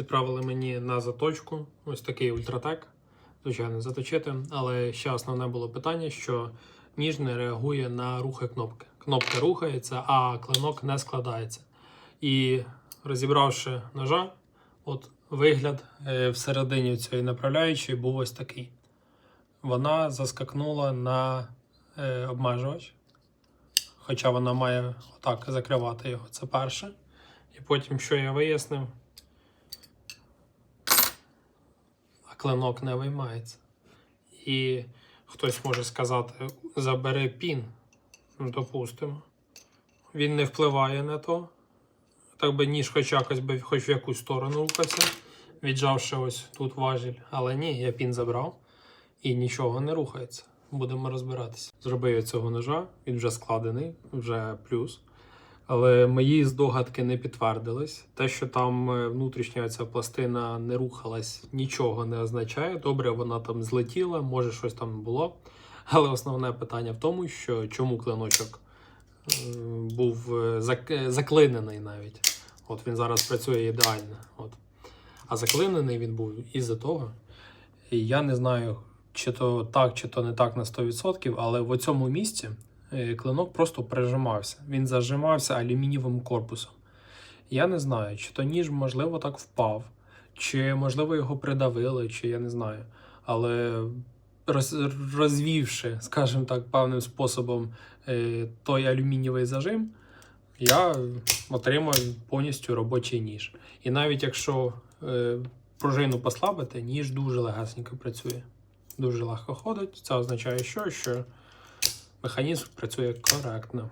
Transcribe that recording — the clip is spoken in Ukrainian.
Відправили мені на заточку. Ось такий ультратек. Звичайно, заточити. Але ще основне було питання, що ніж не реагує на рухи кнопки. Кнопка рухається, а клинок не складається. І розібравши ножа, от вигляд е, всередині цієї направляючої був ось такий. Вона заскакнула на е, обмежувач. Хоча вона має отак закривати його. Це перше. І потім, що я вияснив, а клинок не виймається. І хтось може сказати: забери пін, ну, допустимо. Він не впливає на то. Так би ніж хоч якось би хоч в якусь сторону рухався, віджавши ось тут важіль. Але ні, я пін забрав і нічого не рухається. Будемо розбиратися. Зробив я цього ножа, він вже складений, вже плюс. Але мої здогадки не підтвердились. Те, що там е, внутрішня ця пластина не рухалась, нічого не означає. Добре, вона там злетіла, може щось там було. Але основне питання в тому, що чому клиночок е, був е, зак- заклинений навіть. От він зараз працює ідеально. От. А заклинений він був із-за того. І я не знаю, чи то так, чи то не так на 100%, але в цьому місці клинок просто прижимався. Він зажимався алюмінієвим корпусом. Я не знаю, чи то ніж, можливо, так впав, чи, можливо, його придавили, чи я не знаю. Але роз, розвівши, скажімо так, певним способом е, той алюмінієвий зажим, я отримав повністю робочий ніж. І навіть якщо е, пружину послабити, ніж дуже легесенько працює. Дуже легко ходить. Це означає, що, що механізм працює коректно.